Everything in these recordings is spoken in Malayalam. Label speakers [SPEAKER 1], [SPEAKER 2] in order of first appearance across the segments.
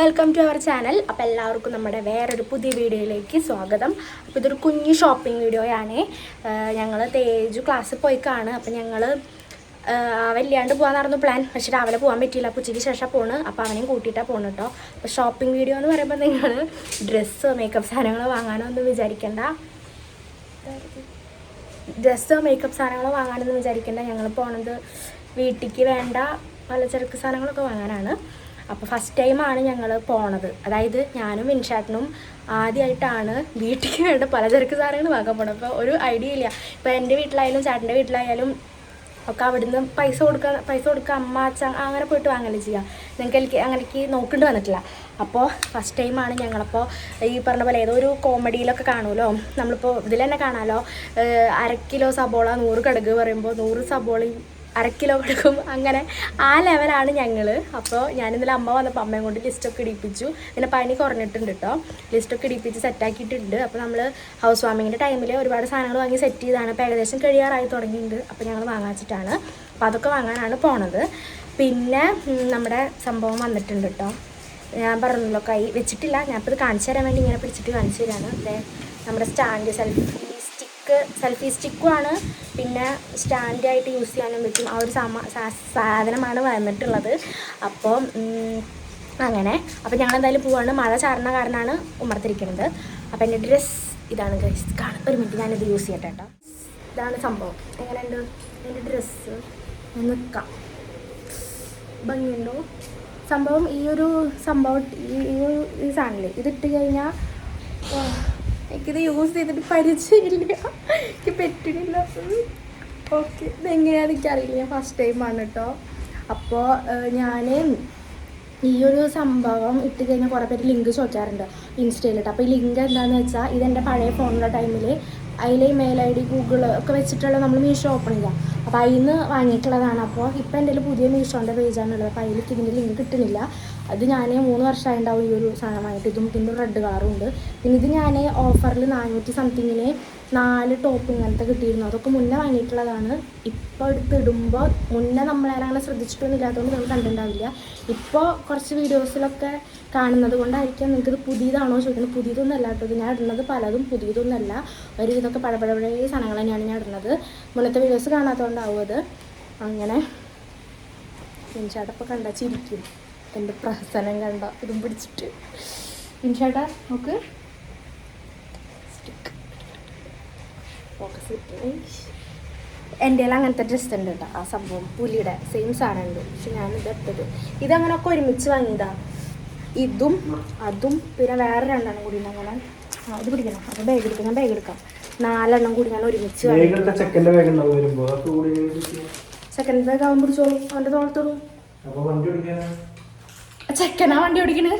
[SPEAKER 1] വെൽക്കം ടു അവർ ചാനൽ അപ്പോൾ എല്ലാവർക്കും നമ്മുടെ വേറൊരു പുതിയ വീഡിയോയിലേക്ക് സ്വാഗതം. അപ്പോൾ ഇതൊരു കുഞ്ഞു ഷോപ്പിംഗ് വീഡിയോയാണ് ഞങ്ങൾ തേജു ക്ലാസ്സിൽ പോയി കാണുക. അപ്പോൾ ഞങ്ങൾ വല്ലാണ്ട് നടന്നു പ്ലാൻ പക്ഷെ രാവിലെ പോകാൻ പറ്റിയില്ല. അപ്പോൾ ഉച്ചയ്ക്ക് ശേഷം പോണ്. അപ്പോൾ അവനെയും കൂട്ടിയിട്ടാണ് പോകണം കേട്ടോ അപ്പോൾ ഷോപ്പിംഗ് വീഡിയോ എന്ന് പറയുമ്പോൾ നിങ്ങൾ ഡ്രസ്സ് മേക്കപ്പ് സാധനങ്ങൾ വാങ്ങാനൊന്നും വിചാരിക്കണ്ട. ഡ്രസ്സ് മേക്കപ്പ് സാധനങ്ങൾ വാങ്ങാനൊന്നും വിചാരിക്കേണ്ട. ഞങ്ങൾ പോണത് വീട്ടിലേക്ക് വേണ്ട പലചരക്ക് സാധനങ്ങളൊക്കെ വാങ്ങാനാണ്. അപ്പോൾ ഫസ്റ്റ് ടൈമാണ് ഞങ്ങൾ പോണത്. അതായത് ഞാനും വിൻഷാട്ടനും ആദ്യമായിട്ടാണ് വീട്ടിലേക്ക് വേണ്ട പലചരക്ക് സാധനങ്ങൾ വാങ്ങാൻ പോണത്. അപ്പോൾ ഒരു ഐഡിയ ഇല്ല. ഇപ്പോൾ എന്റെ വീട്ടിലായാലും ചേട്ടന്റെ വീട്ടിലായാലും ഒക്കെ അവിടുന്ന് പൈസ കൊടുക്കാൻ പൈസ കൊടുക്കുക അമ്മ അച്ഛൻ അങ്ങനെ പോയിട്ട് വാങ്ങൽ ചെയ്യുക നിങ്ങൾക്ക് എനിക്ക് അങ്ങനെക്ക് നോക്കേണ്ടി വന്നിട്ടില്ല. അപ്പോൾ ഫസ്റ്റ് ടൈമാണ് ഞങ്ങളപ്പോൾ ഈ പറഞ്ഞ പോലെ ഏതോ ഒരു കോമഡിയിലൊക്കെ കാണുമല്ലോ? നമ്മളിപ്പോൾ ഇതിൽ തന്നെ കാണാമല്ലോ അര കിലോ സബോള നൂറ് കടുക് പറയുമ്പോൾ നൂറ് സബോളയും അര കിലോ കൊടുക്കും അങ്ങനെ ആ ലെവലാണ് ഞങ്ങൾ അപ്പോൾ ഞാനിന്നലെ അമ്മ വന്നപ്പോൾ അമ്മയും കൊണ്ട് ലിസ്റ്റൊക്കെ ഇടിപ്പിച്ചു. പിന്നെ പനി കുറഞ്ഞിട്ടുണ്ട് കേട്ടോ ലിസ്റ്റൊക്കെ ഇടിപ്പിച്ച് സെറ്റാക്കിയിട്ടുണ്ട് അപ്പോൾ നമ്മൾ ഹൗസ് വാമിങ്ങിന്റെ ടൈമിൽ ഒരുപാട് സാധനങ്ങൾ വാങ്ങി സെറ്റ് ചെയ്താണ്. അപ്പോൾ ഏകദേശം കഴിയാറായി തുടങ്ങിയിട്ടുണ്ട്. അപ്പോൾ ഞങ്ങൾ വാങ്ങാച്ചിട്ടാണ് അപ്പോൾ അതൊക്കെ വാങ്ങാനാണ് പോണത്. പിന്നെ നമ്മുടെ സംഭവം വന്നിട്ടുണ്ട് കേട്ടോ ഞാൻ പറഞ്ഞല്ലോ കൈ വെച്ചിട്ടില്ല. ഞാനിപ്പോൾ ഇത് കാണിച്ചു തരാൻ വേണ്ടി ഇങ്ങനെ പിടിച്ചിട്ട് കാണിച്ചു തരാണ്. നമ്മുടെ സ്റ്റാൻഡ് സെൽഫി സ്റ്റിക്ക് സെൽഫി സ്റ്റിക്കുമാണ്. പിന്നെ സ്റ്റാൻഡായിട്ട് യൂസ് ചെയ്യാനും പറ്റും. ആ ഒരു സാധനമാണ് വന്നിട്ടുള്ളത്. അപ്പോൾ അങ്ങനെ. അപ്പോൾ ഞങ്ങൾ എന്തായാലും പോവാണ്. മഴ ചാറുന്ന കാരണമാണ് ഉമർത്തിരിക്കുന്നത്. അപ്പോൾ എന്റെ ഡ്രസ്സ് ഇതാണ് കാണാം ഒരു മിനിറ്റ് ഞാനിത് യൂസ് ചെയ്യട്ടെ കേട്ടോ. ഇതാണ് സംഭവം. എങ്ങനെയുണ്ട്? എന്റെ ഡ്രസ്സ്. നിൽക്കാം. ഭംഗിയുണ്ടോ? സംഭവം ഈ ഒരു സംഭവം ഈ ഒരു ഈ ഇതിട്ട് കഴിഞ്ഞാൽ എനിക്കിത് യൂസ് ചെയ്തിട്ട് പരിചയമില്ല. എനിക്ക് പറ്റുന്നില്ല. ഓക്കെ ഇതെങ്ങനെയാണെന്ന് എനിക്കറിയില്ല. ഞാൻ ഫസ്റ്റ് ടൈം ടൈമാണ് കേട്ടോ അപ്പോൾ ഞാൻ ഈ ഒരു സംഭവം ഇട്ട് കഴിഞ്ഞാൽ കുറേ പേര് ലിങ്ക് ചോദിക്കാറുണ്ട് ഇൻസ്റ്റയിലിട്ട് അപ്പോൾ ഈ ലിങ്ക് എന്താണെന്ന് വെച്ചാൽ ഇതെന്റെ പഴയ ഫോണിലെ ടൈമിൽ അതിൽ മെയിൽ ഐ ഡി ഗൂഗിൾ ഒക്കെ വെച്ചിട്ടുള്ള നമ്മൾ മീഷോ ഓപ്പൺ ചെയ്യാം. അപ്പോൾ അതിൽ നിന്ന് വാങ്ങിയിട്ടുള്ളതാണ്. അപ്പോൾ ഇപ്പോൾ എന്റെ പുതിയ മീഷോന്റെ പേജാണുള്ളത് അപ്പോൾ അതിലേക്ക് ഇതിന്റെ ലിങ്ക് കിട്ടുന്നില്ല. അത് ഞാൻ മൂന്ന് വർഷമായിട്ടുണ്ടാവും ഈ ഒരു സാധനം വാങ്ങിയിട്ട് ഇതും പിന്നെ റെഡ് കളറും ഉണ്ട്. പിന്നെ ഇത് ഞാൻ ഓഫറിൽ നാനൂറ്റി സംതിങ്ങിന് നാല് ടോപ്പ് ഇങ്ങനത്തെ കിട്ടിയിരുന്നു. അതൊക്കെ മുന്നേ വാങ്ങിയിട്ടുള്ളതാണ്. ഇപ്പോൾ എടുത്തിടുമ്പോൾ മുന്നേ നമ്മളാരും അങ്ങനെ ശ്രദ്ധിച്ചിട്ടൊന്നും ഇല്ലാത്തതുകൊണ്ട് നിങ്ങൾ കണ്ടിട്ടുണ്ടാവില്ല. ഇപ്പോൾ കുറച്ച് വീഡിയോസിലൊക്കെ കാണുന്നത് കൊണ്ടായിരിക്കാം നിങ്ങൾക്ക് ഇത് പുതിയതാണോ ചോദിക്കുന്നത്. പുതിയതൊന്നും അല്ല കേട്ടോ. ഞാൻ ഇടുന്നത് പലതും പുതിയതൊന്നുമല്ല ഒരു ഇതൊക്കെ പഴ പഴയ പഴയ സാധനങ്ങൾ തന്നെയാണ് ഞാൻ ഇടുന്നത്. മുന്നത്തെ വീഡിയോസ് കാണാത്തതുകൊണ്ടാവും അത്. അങ്ങനെ. ഇൻഷാട്ടപ്പോൾ കണ്ടാൽ ചിരിക്കും. എന്റെ പ്രഹസനം കണ്ട? ഇതും പിടിച്ചിട്ട്. ഇൻഷാട്ടാ നോക്ക്. ഫോക്കസ് എന്റെ കയ്യിൽ അങ്ങനത്തെ ഡ്രസ്സ് ഉണ്ട് കേട്ടോ ആ സംഭവം. പുലിയുടെ സെയിം സാധനം ഉണ്ട്. പക്ഷെ ഞാനിത് എടുത്തത്. ഇതങ്ങനൊക്കെ ഒരുമിച്ച് വാങ്ങിയതാ. ഇതും അതും പിന്നെ വേറെ രണ്ടെണ്ണം കൂടി അങ്ങനെ അത് ഇത് പിടിക്കണം. അപ്പോൾ ബാഗ് എടുക്കാം ഞാൻ ബാഗ് എടുക്കാം. നാലെണ്ണം കൂടി ഞാൻ ഒരുമിച്ച് സെക്കൻഡ് ബാഗ് ആകുമ്പോൾ പിടിച്ചോളൂ. അവന്റെ തോളത്തോളൂ ചെക്കനാ വണ്ടി ഓടിക്കണേ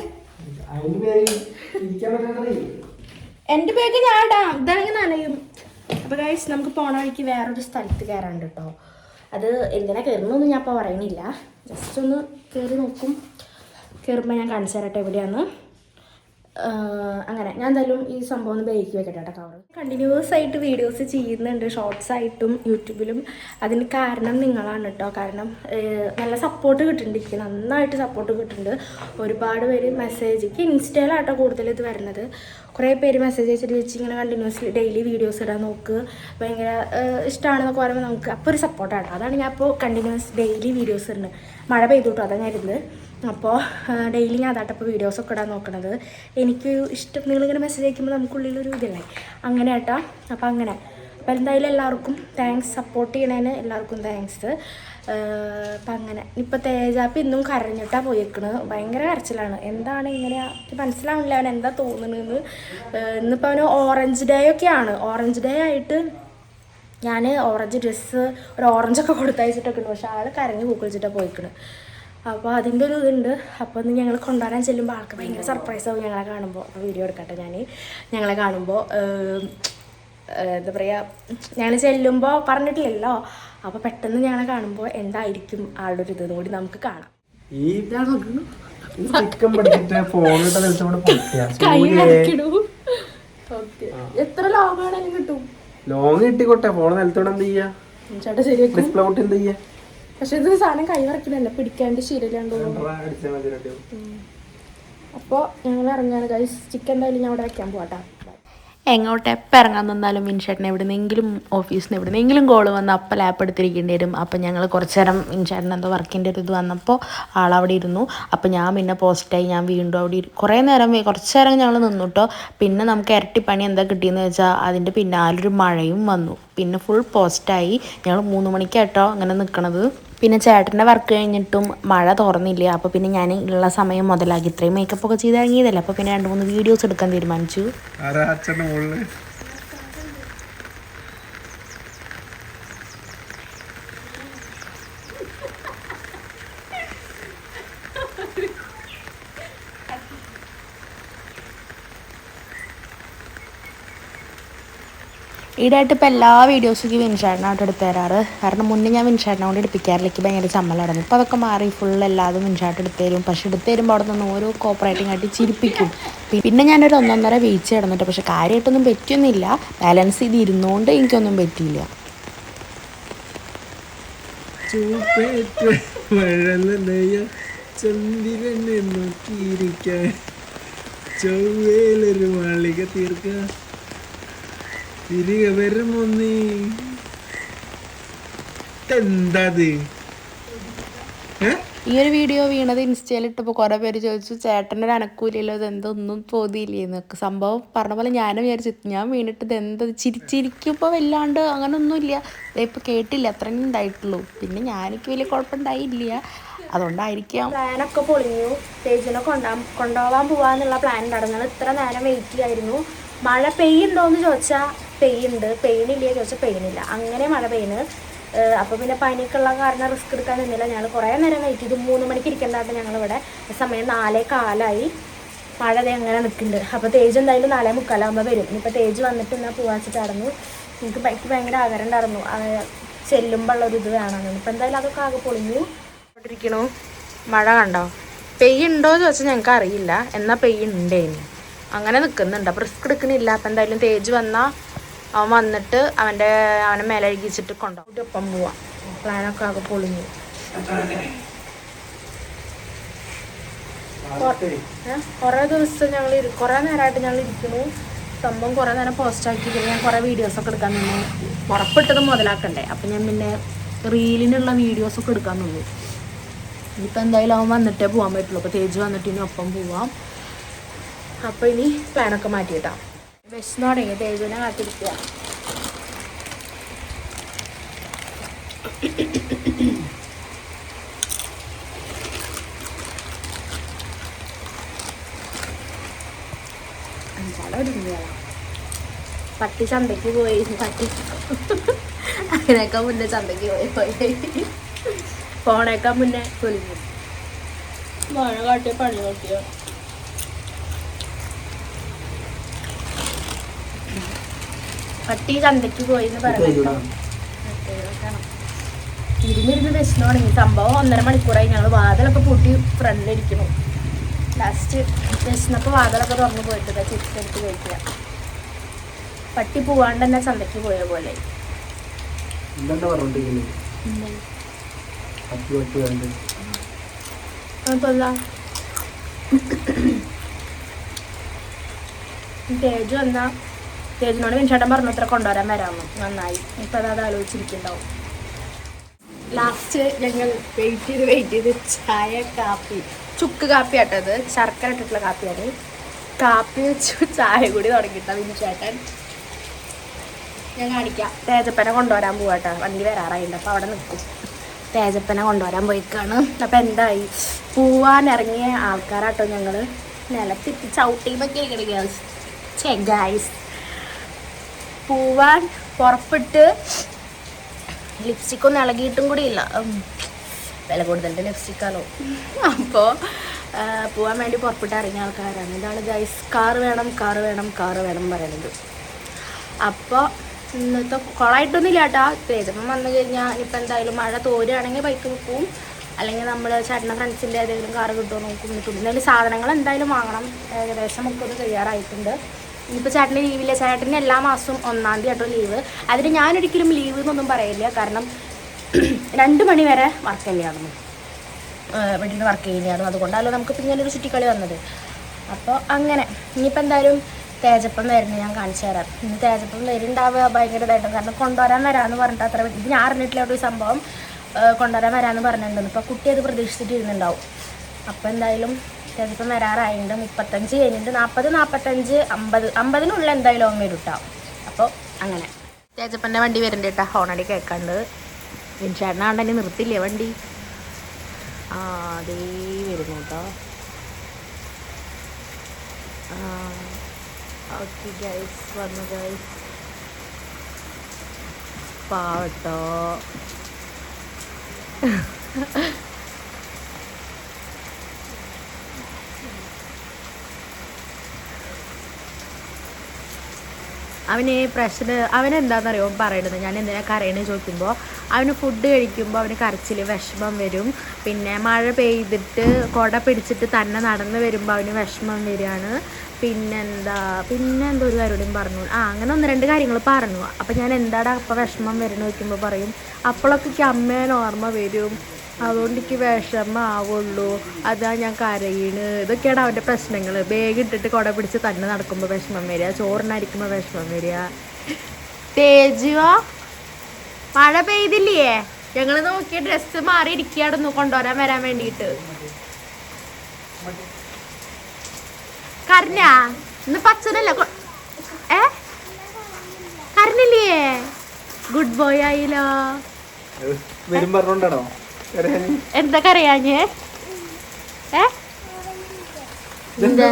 [SPEAKER 1] എന്റെ ബാഗ് ഞാൻ ഇടാം ഇതാണെങ്കിൽ നനയും. അപ്പൊ ഗൈസ് നമുക്ക് പോണ വഴിക്ക് വേറൊരു സ്ഥലത്ത് കയറാണ്ട് കേട്ടോ അത് എന്തിനാ കയറുന്നൊന്നും ഞാൻ ഇപ്പോൾ പറയണില്ല. ജസ്റ്റ് ഒന്ന് കയറി നോക്കും. കയറുമ്പോൾ ഞാൻ കാണിച്ചു തരട്ടെ എവിടെയാന്ന്. അങ്ങനെ. ഞാൻ എന്തായാലും ഈ സംഭവം ഒന്ന് ബേക്ക് വെക്കട്ടെ കേട്ടോ കവർ കണ്ടിന്യൂസ് ആയിട്ട് വീഡിയോസ് ചെയ്യുന്നുണ്ട് ഷോർട്സ് ആയിട്ടും യൂട്യൂബിലും. അതിന് കാരണം നിങ്ങളാണ് കേട്ടോ. കാരണം നല്ല സപ്പോർട്ട് കിട്ടുന്നുണ്ട് എനിക്ക്. നന്നായിട്ട് സപ്പോർട്ട് കിട്ടുന്നുണ്ട് ഒരുപാട് പേര് മെസ്സേജ് എനിക്ക് ഇൻസ്റ്റയിലാട്ടോ കൂടുതൽ ഇത് വരുന്നത്. കുറേ പേര് മെസ്സേജ് അയച്ചിട്ട് വെച്ച് ഇങ്ങനെ കണ്ടിന്യൂസ്ലി ഡെയിലി വീഡിയോസ് ഇടാൻ നോക്ക്. ഭയങ്കര ഇഷ്ടമാണെന്നൊക്കെ പറയുമ്പോൾ നമുക്ക് അപ്പോൾ ഒരു സപ്പോർട്ടാണ് അതാണ് ഞാൻ അപ്പോൾ കണ്ടിന്യൂസ് ഡെയിലി വീഡിയോസ് ഇടുന്നത്. മഴ പെയ്തു കേട്ടോ അതാണ് ഞാൻ ഇരുന്നത് അപ്പോൾ ഡെയിലി ഞാൻ അതാട്ടപ്പോൾ വീഡിയോസൊക്കെ ഇടാൻ നോക്കണത്. എനിക്ക് ഇഷ്ടം നിങ്ങളിങ്ങനെ മെസ്സേജ് അയക്കുമ്പോൾ നമുക്കുള്ളിലൊരു ഇതില്ലേ? അങ്ങനെ കേട്ടോ. അപ്പോൾ അങ്ങനെ. അപ്പോൾ എന്തായാലും എല്ലാവർക്കും താങ്ക്സ് സപ്പോർട്ട് ചെയ്യണേന് എല്ലാവർക്കും താങ്ക്സ് അപ്പം അങ്ങനെ. ഇപ്പോൾ തേജാപ്പ് ഇന്നും കരഞ്ഞിട്ടാണ് പോയേക്കണത് ഭയങ്കര കരച്ചിലാണ്. എന്താണ് ഇങ്ങനെ മനസ്സിലാവുന്നില്ല അവൻ എന്താ തോന്നുന്നതെന്ന് ഇന്നിപ്പോൾ അവന് ഓറഞ്ച് ഡേ ഒക്കെയാണ് ഓറഞ്ച് ഡേ ആയിട്ട് ഞാൻ ഓറഞ്ച് ഡ്രസ്സ് ഒരു ഓറഞ്ചൊക്കെ കൊടുത്തയച്ചിട്ടൊക്കെ ഉണ്ട് പക്ഷേ ആൾ കരഞ്ഞ് പൂക്കളിച്ചിട്ടാണ് പോയിക്കണ്. അപ്പോൾ അതിന്റെ ഒരു ഇതുണ്ട്. അപ്പോൾ ഒന്ന് ഞങ്ങൾ കൊണ്ടുവരാൻ ചെല്ലുമ്പോൾ ആൾക്ക് ഭയങ്കര സർപ്രൈസ് ആവും ഞങ്ങളെ കാണുമ്പോൾ വീഡിയോ എടുക്കട്ടെ ഞാൻ ഞങ്ങളെ കാണുമ്പോൾ എന്താ പറയുക ഞങ്ങൾ ചെല്ലുമ്പോൾ പറഞ്ഞിട്ടില്ലല്ലോ. അപ്പോൾ പെട്ടെന്ന് ഞങ്ങളെ കാണുമ്പോൾ എന്തായിരിക്കും ആളുടെ ഒരു ഇതെന്ന് കൂടി നമുക്ക് കാണാം.
[SPEAKER 2] ഈ ചിക്കൻ പഠിച്ചിട്ട് ഫോണിട്ട്
[SPEAKER 1] എത്ര ലോങ്ങാണെങ്കിലും കിട്ടും.
[SPEAKER 2] ലോങ് കിട്ടിക്കോട്ടെ ഫോൺ നിലത്തോടെ എന്ത് ചെയ്യാ? ഡിസ്പ്ലേ ഔട്ട് എന്ത് ചെയ്യാ?
[SPEAKER 1] പക്ഷെ ഇത് സാധനം കൈ ഇറക്കണല്ല പിടിക്കാണ്ട്
[SPEAKER 2] റെഡി
[SPEAKER 1] അപ്പോൾ ഞങ്ങൾ ഇറങ്ങാണ് ഗൈസ് ചിക്കൻ എന്തായാലും ഞാൻ അവിടെ വെക്കാൻ പോകട്ടെ
[SPEAKER 3] എങ്ങോട്ട് എപ്പോൾ ഇറങ്ങാൻ നിന്നാലും എവിടെ എവിടുന്നെങ്കിലും ഓഫീസിൽ നിന്ന് എവിടുന്നെങ്കിലും കോൾ വന്ന് അപ്പം ലാപ്പ് എടുത്തിരിക്കേണ്ടി വരും. അപ്പം ഞങ്ങൾ കുറച്ച് നേരം മിൻഷേട്ടൻ എന്തോ വർക്കിന്റെ ഒരു ഇത് വന്നപ്പോൾ ആളവിടെ ഇരുന്നു. അപ്പം ഞാൻ പിന്നെ പോസ്റ്റായി ഞാൻ വീണ്ടും അവിടെ കുറേ നേരം കുറച്ച് നേരം ഞങ്ങൾ നിന്നുട്ടോ പിന്നെ നമുക്ക് ഇരട്ടി പണി എന്താ കിട്ടിയെന്ന് വെച്ചാൽ അതിന്റെ പിന്നാലൊരു മഴയും വന്നു. പിന്നെ ഫുൾ പോസ്റ്റായി ഞങ്ങൾ മൂന്ന് മണിക്കാട്ടോ അങ്ങനെ നിൽക്കണത് പിന്നെ ചേട്ടന്റെ വർക്ക് കഴിഞ്ഞിട്ടും മഴ തുറന്നില്ല അപ്പോൾ പിന്നെ ഞാൻ ഉള്ള സമയം മുതലാക്കി ഇത്രയും മേക്കപ്പ് ഒക്കെ ചെയ്ത് ഇറങ്ങിയതല്ലേ അപ്പോൾ പിന്നെ രണ്ട് മൂന്ന് വീഡിയോസ് എടുക്കാൻ തീരുമാനിച്ചു. ഈടായിട്ട് ഇപ്പോൾ എല്ലാ വീഡിയോസും വിൻഷാടിനായിട്ട് എടുത്ത് തരാറ്. കാരണം മുന്നേ ഞാൻ വിൻഷാടിനെ കൊണ്ട് എടുപ്പിക്കാറില്ല. എനിക്ക് ഭയങ്കര ചമ്മലായിരുന്നു ഇപ്പോൾ അതൊക്കെ മാറി ഫുൾ എല്ലാതും വിൻഷാട്ട് എടുത്ത് തരും. പക്ഷെ എടുത്ത് തരുമ്പോൾ അവിടെ നിന്ന് ഓരോ കോപ്പറേറ്റിംഗ് ആയിട്ട് ചിരിപ്പിക്കും. പിന്നെ ഞാനൊരു ഒന്നൊന്നര വീഴ്ച കിടന്നിട്ട് പക്ഷെ കാര്യമായിട്ടൊന്നും പറ്റിയൊന്നുമില്ല. ബാലൻസ് ചെയ്ത് ഇരുന്നുകൊണ്ട് എനിക്കൊന്നും പറ്റിയില്ല.
[SPEAKER 2] ചന്ദ്രനെ നോക്കിയിരിക്കാൻ ചൊവ്വേലൊരു മാളിക തീർക്കാൻ തിരികെ വരുമോ നീ? എന്താത്
[SPEAKER 3] ഈ ഒരു വീഡിയോ വീണത് ഇൻസ്റ്റയിൽ ഇട്ടപ്പോൾ കുറേ പേര് ചോദിച്ചു ചേട്ടന്റെ ഒരു അനക്കൂലല്ലോ ഇത് എന്തൊന്നും തോന്നിയില്ലേ എന്നൊക്കെ സംഭവം പറഞ്ഞ പോലെ ഞാനും വിചാരിച്ചു ഞാൻ വീണിട്ട് ഇത് എന്ത് ചിരിച്ചിരിക്കുമ്പോൾ വല്ലാണ്ട് അങ്ങനൊന്നുമില്ല. ഇപ്പോൾ കേട്ടില്ല അത്രയും ഉണ്ടായിട്ടുള്ളൂ. പിന്നെ ഞാനിക്ക് വലിയ കുഴപ്പമുണ്ടായില്ല അതുകൊണ്ടായിരിക്കാം.
[SPEAKER 1] പ്ലാനൊക്കെ പൊളിഞ്ഞു. സ്റ്റേജിനെ കൊണ്ടാ കൊണ്ടുപോകാൻ പോവാന്നുള്ള പ്ലാൻ ഉണ്ടായിരുന്നു. ഇത്ര നേരം വെയിറ്റ് ചെയ്യായിരുന്നു. മഴ പെയ്യുണ്ടോ എന്ന് ചോദിച്ചാൽ പെയ്യുണ്ട് പെയ്യണില്ലേ ചോദിച്ചാൽ പെയ്യണില്ല അങ്ങനെ മഴ പെയ്യുന്നത് അപ്പോൾ പിന്നെ പനിയൊക്കെ ഉള്ള കാരണം റിസ്ക് എടുക്കാൻ നിന്നില്ല. ഞങ്ങൾ കുറേ നേരം വെയിറ്റ് ചെയ്തു മൂന്ന് മണിക്ക് ഇരിക്കേണ്ടതായിട്ട് ഞങ്ങളിവിടെ സമയം നാലേ കാലായി. മഴ അങ്ങനെ നിൽക്കുന്നുണ്ട് അപ്പോൾ തേജ് എന്തായാലും നാലേ മുക്കാലാകുമ്പോൾ വരും. ഇനിയിപ്പോൾ തേജ് വന്നിട്ട് എന്നാൽ പോവാച്ചിട്ടായിരുന്നു എനിക്ക് ബൈക്ക് ഭയങ്കര ആഗ്രഹം ഉണ്ടായിരുന്നു. ചെല്ലുമ്പോൾ ഉള്ളൊരു ഇത് വേണമെന്ന് ഇപ്പം എന്തായാലും അതൊക്കെ ആകെ പൊളിഞ്ഞു. ഇരിക്കണു മഴ കണ്ടോ? പെയ്യുണ്ടോ എന്ന് ചോദിച്ചാൽ ഞങ്ങൾക്ക് അറിയില്ല. എന്നാൽ പെയ്യുണ്ടേനി അങ്ങനെ നിൽക്കുന്നുണ്ട് അപ്പോൾ റിസ്ക് എടുക്കുന്നില്ല അപ്പോൾ എന്തായാലും തേജ് വന്നാൽ അവൻ വന്നിട്ട് അവന്റെ അവനെ മേലഴുകിച്ചിട്ട് കൊണ്ടുപോകും ഒപ്പം പോവാം. പ്ലാനൊക്കെ ആകെ പൊളിഞ്ഞു? കുറേ ദിവസം ഞങ്ങൾ കുറേ നേരമായിട്ട് ഞങ്ങൾ ഇരിക്കുന്നു. സംഭവം കുറേ നേരം പോസ്റ്റ് ആക്കി പിന്നെ ഞാൻ കുറേ വീഡിയോസൊക്കെ എടുക്കാൻ നിന്നു. ഉറപ്പിട്ടത് മുതലാക്കണ്ടേ. അപ്പം ഞാൻ പിന്നെ റീലിനുള്ള വീഡിയോസൊക്കെ എടുക്കാൻ നിന്നു. ഇനിയിപ്പോൾ എന്തായാലും അവൻ വന്നിട്ടേ പോകാൻ പറ്റുള്ളൂ. അപ്പോൾ തേജ് വന്നിട്ട് ഇനി ഒപ്പം പോവാം. അപ്പോൾ ഇനി പ്ലാനൊക്കെ മാറ്റിയിട്ടാം. വിശന്ന് തുടങ്ങി തേജുവിനെ കാത്തിരിക്കുക. പട്ടി ചന്തയ്ക്ക് പോയി പട്ടി. അതിനേക്കാൾ മുന്നേ ചന്തയ്ക്ക് പോയി പോയി. പോണേക്കാൾ മുന്നേ പൊലിഞ്ഞു മഴ കാട്ടിയ പണി നോക്കിയോ? പട്ടി ചന്തയ്ക്ക് പോയി എന്ന് പറഞ്ഞു ഇരുന്നിരുന്ന് വിശന്ന് തുടങ്ങി സംഭവം ഒന്നര മണിക്കൂറായി. ഞങ്ങൾ വാതിലൊക്കെ പൂട്ടി ഫ്രണ്ടിലിരിക്കുന്നു ലാസ്റ്റ് വിശന്നപ്പോൾ വാതിലൊക്കെ തുറന്നു പോയിട്ട് ചിപ്സ് എടുത്ത് കഴിക്കുക. പട്ടി പോവാണ്ട് തന്നെ ചന്തയ്ക്ക് പോയ പോലെ. തേജു എന്നാ തേജിനോട് വിൻചേട്ടൻ പറഞ്ഞു ഇത്ര കൊണ്ടുവരാൻ വരാമോ? നന്നായി. ഇപ്പം അത് ആലോചിച്ചിരിക്കുന്നുണ്ടാവും. ലാസ്റ്റ് ഞങ്ങൾ വെയിറ്റ് ചെയ്ത് വെയിറ്റ് ചെയ്ത് ചായ കാപ്പി. ചുക്ക് കാപ്പി ആട്ടത് ശർക്കര ഇട്ടിട്ടുള്ള കാപ്പിയാണ്. കാപ്പി വെച്ച് ചായ കൂടി തുടങ്ങിയിട്ടാണ് വിൻചേട്ടൻ ഞാൻ കാണിക്കാം. തേജപ്പനെ കൊണ്ടുവരാൻ പോവാട്ടോ വണ്ടി വരാറായിട്ടുണ്ട് അപ്പോൾ അവിടെ നിൽക്കും. തേജപ്പനെ കൊണ്ടുവരാൻ പോയിക്കാണ്. അപ്പം എന്തായി? പോവാൻ ഇറങ്ങിയ ആൾക്കാരാട്ടോ ഞങ്ങൾ നിലത്തിട്ട് ചവിട്ടിയുമൊക്കെ ഗേൾസ് ചെ ഗൈസ് പോവാൻ പുറപ്പെട്ട് ലിപ്സ്റ്റിക് ഒന്നും ഇളകിയിട്ടും കൂടി ഇല്ല. വില കൂടുതലിന്റെ ലിപ്സ്റ്റിക്കാണോ അപ്പോൾ പോവാൻ വേണ്ടി പുറപ്പെട്ട് ഇറങ്ങിയ ആൾക്കാരാണ്. ഇതാണ് ഗൈസ് കാറ് വേണം കാറ് വേണം കാറ് വേണം പറയണത് അപ്പോൾ ഇന്നത്തെ കുളമായിട്ടൊന്നുമില്ല കേട്ടോ. തേജപ്പം വന്നു കഴിഞ്ഞാൽ ഇപ്പം എന്തായാലും മഴ തോരുകയാണെങ്കിൽ ബൈക്ക് നിൽക്കും അല്ലെങ്കിൽ നമ്മൾ ചേട്ടന്റെ ഫ്രണ്ട്സിന്റെ ഏതെങ്കിലും കാറ് കിട്ടുമോ നോക്കും. നിൽക്കും എന്തായാലും സാധനങ്ങൾ എന്തായാലും വാങ്ങണം. ഏകദേശം ഒക്കെ തയ്യാറായിട്ടുണ്ട്. കഴിയാറായിട്ടുണ്ട് ഇനിയിപ്പോൾ ചേട്ടന്റെ ലീവില്ല. ചേട്ടന് എല്ലാ മാസവും ഒന്നാം തീയതി ആട്ടോ ലീവ്. അതിന് ഞാനൊരിക്കലും ലീവ് എന്നൊന്നും പറയില്ല. കാരണം രണ്ട് മണി വരെ വർക്ക് തന്നെയായിരുന്നു. വീട്ടിൽ നിന്ന് വർക്ക് ചെയ്യുന്നതാണ് അതുകൊണ്ടല്ലോ നമുക്ക് ഇപ്പം ഇങ്ങനെ ഒരു ചുറ്റിക്കളി വന്നത്. അപ്പോൾ അങ്ങനെ. ഇനിയിപ്പോൾ എന്തായാലും തേജപ്പം വരുന്നത് ഞാൻ കാണിച്ചു തരാം. ഇനി തേജപ്പം വരുന്നുണ്ടാവുക ഭയങ്കര ഇതായിട്ടും കാരണം കൊണ്ടുവരാൻ വരാമെന്ന് പറഞ്ഞിട്ട് അത്ര ഇത് ഞാൻ അറിഞ്ഞിട്ടില്ല ഒരു സംഭവം. കൊണ്ടുവരാൻ വരാമെന്ന് പറഞ്ഞിട്ടുണ്ടെന്ന്. ഇപ്പോൾ കുട്ടി അത് പ്രതീക്ഷിച്ചിട്ടിരുന്നുണ്ടാവും. അപ്പോൾ എന്തായാലും തേജപ്പം വരാറായിട്ടുണ്ട് മുപ്പത്തഞ്ച് കഴിഞ്ഞിട്ട് നാൽപ്പത് നാൽപ്പത്തഞ്ച് അമ്പത്. അമ്പതിനുള്ളിൽ എന്തായാലും ഓങ്ങ വരും അപ്പോൾ അങ്ങനെ.
[SPEAKER 3] തേജപ്പന്റെ വണ്ടി വരുന്നുണ്ട് കേട്ടോ ഹോണടി കേൾക്കാണ്ട് വിൻഷാടിനാണ്ടെന്നെ നിർത്തില്ലേ വണ്ടി? ആ അതേ വരുന്നു കേട്ടോ ഓക്കെ ഗൈസ് വന്നു ഗൈസ് പാവട്ടോ അവന് പ്രശ്നം അവനെന്താണെന്നറിയോ പറയണത് ഞാൻ എന്തിനാ കരയണെന്ന് ചോദിക്കുമ്പോൾ അവന് ഫുഡ് കഴിക്കുമ്പോൾ അവന് കരച്ചിൽ വിഷമം വരും. പിന്നെ മഴ പെയ്തിട്ട് കുട പിടിച്ചിട്ട് തന്നെ നടന്ന് വരുമ്പോൾ അവന് വിഷമം വരികയാണ്. പിന്നെന്താ പിന്നെ എന്തോ ഒരു കാര്യം പറഞ്ഞു. ആ അങ്ങനെ ഒന്ന് രണ്ട് കാര്യങ്ങൾ പറഞ്ഞു. അപ്പോൾ ഞാൻ എന്താടാ അപ്പോൾ വിഷമം വരുന്നു ചോദിക്കുമ്പോൾ പറയും. അപ്പോഴൊക്കെ അമ്മേനോർമ്മ വരും. അതുകൊണ്ട് എനിക്ക് വിഷമാവുള്ളൂ അതാ ഞാൻ കരയണ്. ഇതൊക്കെയാണ് അവന്റെ പ്രശ്നങ്ങൾ ബാഗ് ഇട്ടിട്ട് കുട പിടിച്ച് തന്നെ നടക്കുമ്പോൾ വിഷമം വരിക. ചോറിനരിക്കുമ്പോൾ വിഷമം വരിക. തേജുവോ? മഴ പെയ്തില്ലേ? ഞങ്ങൾ നോക്കിയ ഡ്രസ്സ് മാറി ഇരിക്കുകയായിരുന്നു കൊണ്ടുവരാൻ വരാൻ വേണ്ടിയിട്ട്. കരഞ്ഞ ഇന്ന് പച്ചനല്ല ഏ? കരഞ്ഞില്ലേ ഗുഡ് ബോയ് ആയില്ലോ.
[SPEAKER 2] വരും പറഞ്ഞോണ്ടാണോ?
[SPEAKER 3] എന്താ കരയാഞ്ഞേ? ഏ? എന്താ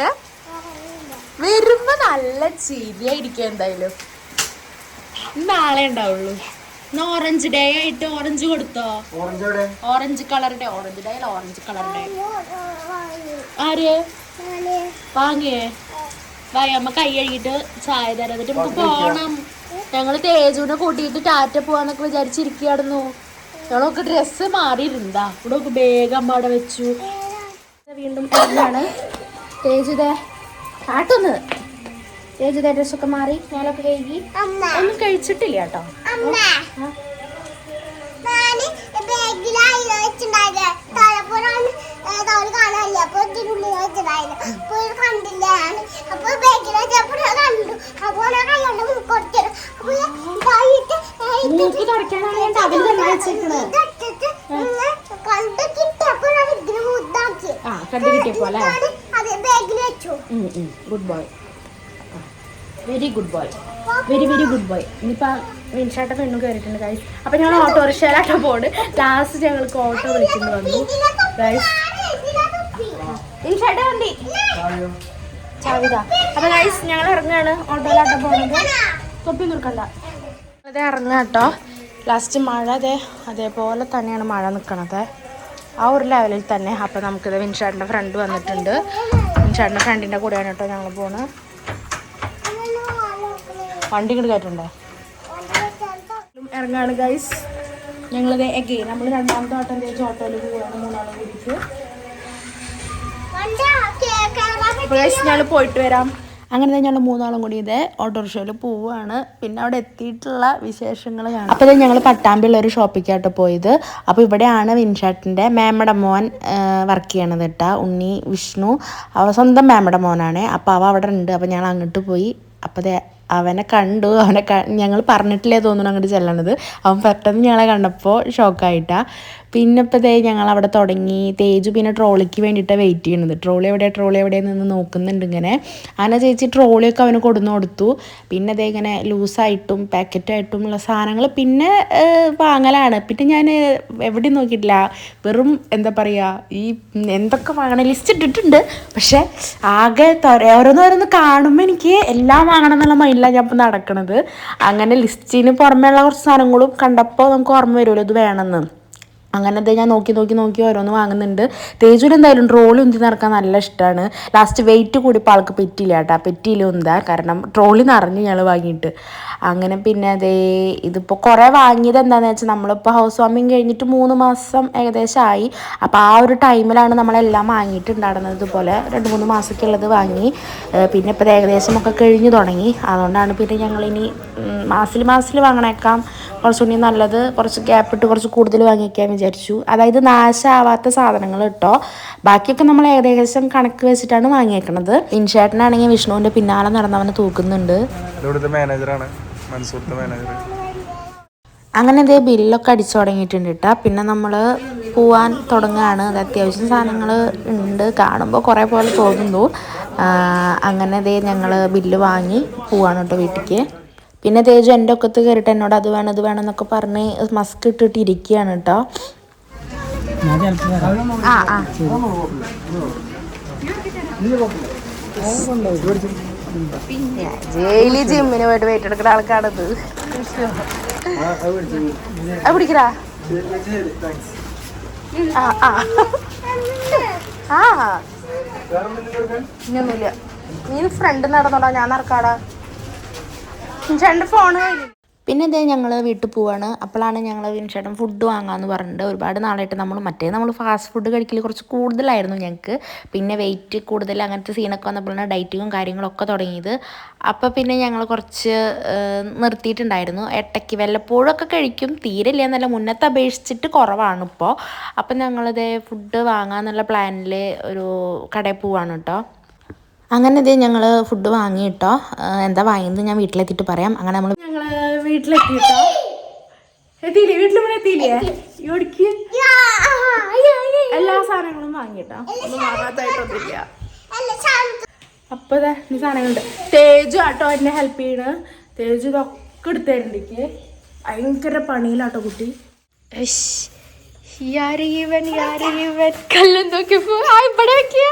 [SPEAKER 3] ഏ? വരുമ്പോ നല്ല ചിരിയായിരിക്കും എന്തായാലും. നാളെ ഉണ്ടാവുള്ളൂ. ഇന്ന് ഓറഞ്ച് ഡേ ആയിട്ട് ഓറഞ്ച് കൊടുത്തോ?
[SPEAKER 2] ഓറഞ്ച്
[SPEAKER 3] ഓറഞ്ച് കളറിന്റെ ഓറഞ്ച് ഡേ ഓറഞ്ച് കളറിന്റെ ആര്? വാങ്ങിയേ? വായ അമ്മ കൈ കഴുകിട്ട് ചായ തരാം. എന്നിട്ട് നമുക്ക് പോണം. ഞങ്ങൾ തേജുവിനെ കൂട്ടിയിട്ട് ടാറ്റ പോവാന്നൊക്കെ വിചാരിച്ചിരിക്കുകയായിരുന്നു. ഞങ്ങളൊക്കെ ഡ്രസ്സ് മാറിയിരുന്നാ ഇവിടെ ഒക്കെ ബേഗം അമ്മ അവിടെ വെച്ചു.
[SPEAKER 1] വീണ്ടും ഇറങ്ങാണ്. തേജിതേ കാട്ടൊന്ന്. തേജിതേ ഡ്രസ്സൊക്കെ മാറി ഞാനൊക്കെ കഴുകി. ഒന്നും കഴിച്ചിട്ടില്ല കേട്ടോ.
[SPEAKER 4] ബാഗിലായി
[SPEAKER 1] മൂക്ക് തന്നെ ആ കണ്ടു കിട്ടിയപ്പോ അല്ലേ good boy very good boy very very good boy ഇനിയിപ്പോൾ മീൻഷാട്ട പെണ്ണു കയറിയിട്ടുണ്ട് ഗൈസ് അപ്പം ഞങ്ങൾ ഓട്ടോറിക്ഷയിലാട്ടോ പോണ്. ലാസ്റ്റ് ഞങ്ങൾക്ക് ഓട്ടോ വിളിക്കുന്നു വന്നു. ഗൈസ് ചാവിത. അപ്പം ഗൈസ് ഞങ്ങൾ ഇറങ്ങാണ് ഓട്ടോയിലാട്ടോ പോകുന്നത്. തൊപ്പി നിൽക്കണ്ട അതെ ഇറങ്ങാം കേട്ടോ ലാസ്റ്റ് മഴ അതെ. അതേപോലെ തന്നെയാണ് മഴ നിൽക്കണത് ആ ഒരു ലെവലിൽ തന്നെ. അപ്പൊ നമുക്കിത് വിൻഷാടിന്റെ ഫ്രണ്ട് വന്നിട്ടുണ്ട്. വിൻഷാടിന്റെ ഫ്രണ്ടിന്റെ കൂടെയാണ് കേട്ടോ ഞങ്ങൾ പോണത് വണ്ടി ഇങ്ങോട്ട് കയറ്റുണ്ടോ? ഇറങ്ങാണ് ഗൈസ് ഞങ്ങളിത് എഗെയിൻ നമ്മൾ രണ്ടാമത്തെ ഓട്ടം തേച്ച് ഓട്ടോയിൽ പോവാണ്. മൂന്നാളും കൂടിയിട്ട് അപ്പോൾ ഞങ്ങൾ പോയിട്ട് വരാം.
[SPEAKER 3] അങ്ങനെ തന്നെ ഞങ്ങൾ മൂന്നാളും കൂടി ഇതേ ഓട്ടോറിക്ഷയിൽ പോവുകയാണ്. പിന്നെ അവിടെ എത്തിയിട്ടുള്ള വിശേഷങ്ങൾ കാണാം. അപ്പോൾ ഞങ്ങൾ പട്ടാമ്പിയുള്ള ഒരു ഷോപ്പിക്കായിട്ട് പോയത്. അപ്പോൾ ഇവിടെയാണ് വിൻഷാട്ടിന്റെ മേമ്മയുടെ മോൻ വർക്ക് ചെയ്യണത് കേട്ടാ ഉണ്ണി വിഷ്ണു. അവ സ്വന്തം മേമ്മയുടെ മോനാണ്. അപ്പോൾ അവ അവിടെ ഉണ്ട്. അപ്പോൾ ഞങ്ങൾ അങ്ങോട്ട് പോയി. അപ്പോൾ അവനെ കണ്ടു. അവനെ ഞങ്ങൾ പറഞ്ഞിട്ടില്ലേ തോന്നുന്നു അങ്ങോട്ട് ചെല്ലണത്. അവൻ പെട്ടെന്ന് ഞങ്ങളെ കണ്ടപ്പോൾ ഷോക്കായിട്ടാ പിന്നെ ഇപ്പോൾ ദേ ഞങ്ങൾ അവിടെ തുടങ്ങി. തേജു പിന്നെ ട്രോളിക്ക് വേണ്ടിയിട്ട് വെയിറ്റ് ചെയ്യണത്. ട്രോളി എവിടെ ട്രോളി എവിടെ നിന്ന് നോക്കുന്നുണ്ട് ഇങ്ങനെ. അങ്ങനെ ചേച്ചി ട്രോളിയൊക്കെ അവന് കൊടുന്നു കൊടുത്തു. പിന്നെ അതേ ഇങ്ങനെ ലൂസായിട്ടും പാക്കറ്റായിട്ടും ഉള്ള സാധനങ്ങൾ പിന്നെ വാങ്ങലാണ്. പിന്നെ ഞാൻ എവിടെ നോക്കിയിട്ടില്ല. വെറും എന്താ പറയുക ഈ എന്തൊക്കെ വാങ്ങണം ലിസ്റ്റ് ഇട്ടിട്ടുണ്ട്. പക്ഷേ ആകെ ഓരോന്നോരോന്ന് കാണുമ്പോൾ എനിക്ക് എല്ലാം വാങ്ങണം എന്നുള്ള മൈൻഡിലാണ് ഞാൻ ഇപ്പോൾ നടക്കണത്. അങ്ങനെ ലിസ്റ്റിന് പുറമേയുള്ള കുറച്ച് സാധനങ്ങളും കണ്ടപ്പോൾ നമുക്ക് ഓർമ്മ വരുമല്ലോ ഇത് വേണമെന്ന്. അങ്ങനെ ദേ ഞാൻ നോക്കി നോക്കി നോക്കി ഓരോന്ന് വാങ്ങുന്നുണ്ട്. തേജുവിന് എന്തായാലും ട്രോളി ഉന്തി നടക്കാൻ നല്ല ഇഷ്ടമാണ് ലാസ്റ്റ് വെയിറ്റ് കൂടിയപ്പോൾ ആൾക്ക് പറ്റിയില്ല കേട്ടോ. പറ്റിയില്ല ഉന്താ. കാരണം ട്രോളി നിറഞ്ഞു ഞങ്ങൾ വാങ്ങിയിട്ട്. അങ്ങനെ പിന്നെ അതേ ഇതിപ്പോൾ കുറേ വാങ്ങിയത് എന്താണെന്ന് വെച്ചാൽ നമ്മളിപ്പോൾ ഹൗസ് വാമിങ് കഴിഞ്ഞിട്ട് മൂന്ന് മാസം ഏകദേശം ആയി. അപ്പോൾ ആ ഒരു ടൈമിലാണ് നമ്മളെല്ലാം വാങ്ങിയിട്ടുണ്ടായിരുന്നത്. ഇതുപോലെ രണ്ട് മൂന്ന് മാസമൊക്കെ ഉള്ളത് വാങ്ങി. പിന്നെ ഇപ്പോൾ ഏകദേശം ഒക്കെ കഴിഞ്ഞു തുടങ്ങി. അതുകൊണ്ടാണ് പിന്നെ ഞങ്ങളിനി മാസിൽ മാസിൽ വാങ്ങണേക്കാം കുറച്ചുകൂടി നല്ലത്. കുറച്ച് ഗ്യാപ്പിട്ട് കുറച്ച് കൂടുതൽ വാങ്ങിക്കാൻ വിചാരിച്ചു വിചാരിച്ചു. അതായത് നാശമാവാത്ത സാധനങ്ങൾ കേട്ടോ. ബാക്കിയൊക്കെ നമ്മൾ ഏകദേശം കണക്ക് വെച്ചിട്ടാണ് വാങ്ങിയേക്കണത്. ഇൻഷേട്ടനാണെങ്കിൽ വിഷ്ണുവിന്റെ പിന്നാലെ നടന്നവനെ തൂക്കുന്നുണ്ട്.
[SPEAKER 2] മാനേജറാണ് മാനേജർ
[SPEAKER 3] അങ്ങനെ ഇതേ ബില്ലൊക്കെ അടിച്ചു തുടങ്ങിയിട്ടുണ്ട് കേട്ടോ. പിന്നെ നമ്മൾ പോവാൻ തുടങ്ങുകയാണ്. അത് അത്യാവശ്യം സാധനങ്ങൾ ഉണ്ട്. കാണുമ്പോൾ കുറേ പോലെ തോന്നുന്നു. അങ്ങനെ ഇതേ ഞങ്ങൾ ബില്ല് വാങ്ങി പോവാണ് കേട്ടോ വീട്ടിലേക്ക്. പിന്നെ തേജു എന്റെ ഒക്കത്ത് കയറിയിട്ട് എന്നോട് അത് വേണം ഇത് വേണം എന്നൊക്കെ പറഞ്ഞ് മസ്ക് ഇട്ടിട്ട് ഇരിക്കുകയാണ് കേട്ടോ. ആ ആ. പിന്നെ ജയിലി ജിമ്മിന് പോയിട്ട് വെയിറ്റ് എടുക്കുന്ന ആൾക്കാണത്. പിടിക്കടാ. ആ ആ. ആ. ഇനിയൊന്നുമില്ല നീ ഫ്രണ്ട് നടന്നോടാ ഞാൻ നടക്കാടാ. ചേട്ടന്റെ ഫോൺ പിന്നെ ഇതേ ഞങ്ങൾ വീട്ടിൽ പോവാണ്. അപ്പോഴാണ് ഞങ്ങൾ വിൻഷേട്ടൻ ഫുഡ് വാങ്ങാമെന്ന് പറഞ്ഞിട്ട് ഒരുപാട് നാളായിട്ട് നമ്മൾ മറ്റേ നമ്മൾ ഫാസ്റ്റ് ഫുഡ് കഴിക്കൽ കുറച്ച് കൂടുതലായിരുന്നു ഞങ്ങൾക്ക് പിന്നെ വെയിറ്റ് കൂടുതൽ അങ്ങനത്തെ സീനൊക്കെ വന്നപ്പോഴാണ് ഡയറ്റിങ്ങും കാര്യങ്ങളൊക്കെ തുടങ്ങിയത്. അപ്പോൾ പിന്നെ ഞങ്ങൾ കുറച്ച് നിർത്തിയിട്ടുണ്ടായിരുന്നു. ഇടയ്ക്ക് വല്ലപ്പോഴൊക്കെ കഴിക്കും. തീരെ ഇല്ല എന്നല്ല മുന്നത്തെ അപേക്ഷിച്ചിട്ട് കുറവാണ് ഇപ്പോൾ അപ്പം ഞങ്ങളിതേ ഫുഡ് വാങ്ങാമെന്നുള്ള പ്ലാനിൽ ഒരു കടയിൽ പോവാണ് കേട്ടോ അങ്ങനെ ഇതേ ഞങ്ങൾ ഫുഡ് വാങ്ങിയിട്ടോ. എന്താ വാങ്ങിയത് ഞാൻ വീട്ടിലെത്തിയിട്ട് പറയാം. അങ്ങനെ നമ്മൾ
[SPEAKER 1] ഞങ്ങൾ വീട്ടിലെത്തിയിട്ടോ. എത്തിയില്ലേ? വീട്ടിൽ ഇവിടെ എത്തിയില്ലേ? ഇവിടേക്ക് എല്ലാ സാധനങ്ങളും വാങ്ങിട്ടോ ഒന്നും വാങ്ങാത്തായിട്ടൊന്നുമില്ല. അപ്പൊ ഈ സാധനങ്ങളുണ്ട്. തേജു ആട്ടോ എന്നെ ഹെൽപ്പ് ചെയ്യണ്. തേജു ഇതൊക്കെ എടുത്തരുന്നുണ്ട് എനിക്ക് ഭയങ്കര പണിയിലാട്ടോ കുട്ടി.
[SPEAKER 5] ഇവൻ ഇവൻ. കല്ലും നോക്കിയപ്പോ ഇവിടെ വെക്കിയ